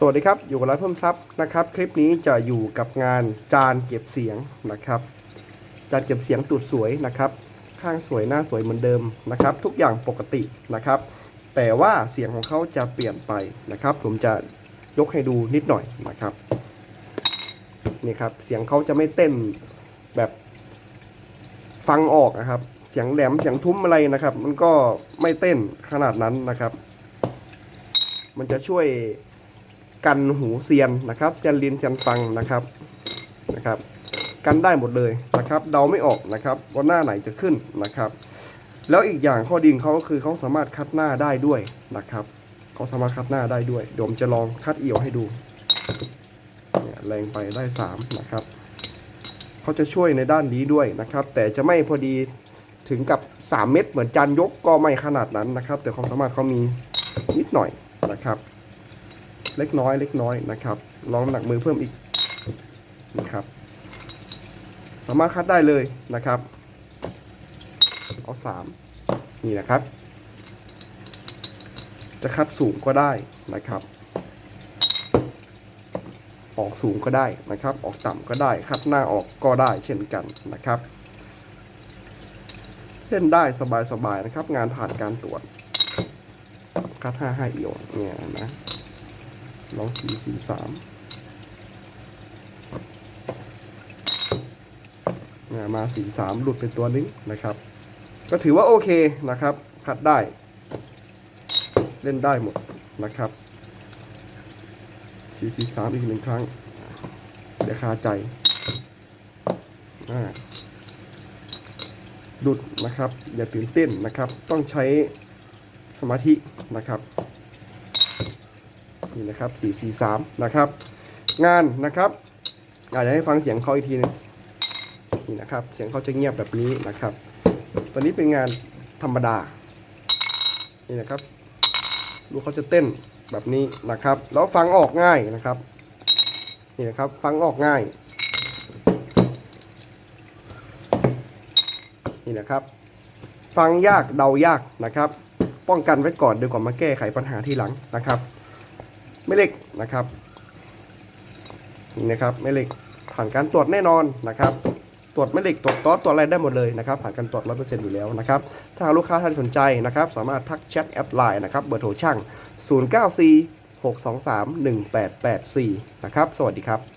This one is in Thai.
สวัสดีครับ อยู่กับร้านเพิ่มซับนะครับ คลิปนี้จะอยู่กับงานจานเก็บเสียงนะครับ จานเก็บเสียงตูดสวยนะครับ ข้างสวยหน้าสวยเหมือนเดิมนะครับ ทุกอย่างปกตินะครับ แต่ว่าเสียงของเขาจะเปลี่ยนไปนะครับ ผมจะยกให้ดูนิดหน่อยนะครับนี่ครับเสียงเขาจะไม่เต้นแบบฟังออกนะครับ เสียงแหลมเสียงทุ้มอะไรนะครับ มันก็ไม่เต้นขนาดนั้นนะครับ มันจะช่วย กันหูเซียนนะครับเซียนลินเซียนฟังนะครับนะครับ กันได้หมดเลยนะครับ เดาไม่ออกนะครับว่าหน้าไหนจะขึ้นนะครับ แล้วอีกอย่างข้อดีของเขาก็คือเขาสามารถคัดหน้าได้ด้วยนะครับเขาสามารถคัดหน้าได้ด้วยเดี๋ยวผมจะลองคัดเอี่ยวให้ดูเนี่ยแรงไปได้3นะครับเขาจะช่วยในด้านนี้ด้วยนะครับ แต่จะไม่พอดีถึงกับ 3 เม็ดเหมือนจานยกก็ไม่ขนาดนั้นนะครับ แต่ความสามารถเขามีนิดหน่อยนะครับ เล็กน้อยเล็กน้อยนะครับลองน้ำหนักมือเพิ่มอีกนะครับ สามารถคัดได้เลยนะครับ เอาสามนี่นะครับ จะคัดสูงก็ได้นะครับ ออกสูงก็ได้นะครับ ออกต่ำก็ได้ คัดหน้าออกก็ได้เช่นกันนะครับเล่นได้สบายๆนะครับ งานผ่านการตรวจคัดห้าห้าเอียวเนี่ยนะ ลองสีสีสามมาสีสามหลุดไปตัวนึงนะครับ ก็ถือว่าโอเคนะครับ คัดได้ เล่นได้หมดนะครับสีสีสามอีกหนึ่งครั้งเดี๋ยวคาใจหลุดนะครับ อย่าตื่นเต้นนะครับ ต้องใช้สมาธินะครับ นี่นะครับ443นะครับ งานนะครับอาจจะให้ฟังเสียงเขาอีกทีหนึงนี่นะครับ เสียงเขาจะเงียบแบบนี้นะครับ ตัวนี้เป็นงานธรรมดา นี่นะครับดูเขาจะเต้นแบบนี้นะครับ แล้วฟังออกง่ายนะครับ นี่นะครับ ฟังออกง่าย นี่นะครับ ฟังยากเดายากนะครับ ป้องกันไว้ก่อนดีกว่ามาแก้ไขปัญหาทีหลังนะครับ ไม่เหล็กนะครับนี่นะครับไม่เหล็กผ่านการตรวจแน่นอนนะครับ ตรวจไม่เหล็กตรวจต๊อตรวจอะไรได้หมดเลยนะครับ ผ่านการตรวจร้อยเปอร์เซ็นต์อยู่แล้วนะครับ ถ้าลูกค้าท่านสนใจนะครับ สามารถทักแชทแอดไลน์นะครับเบอร์โทรช่าง 094 623 1884 นะครับ สวัสดีครับ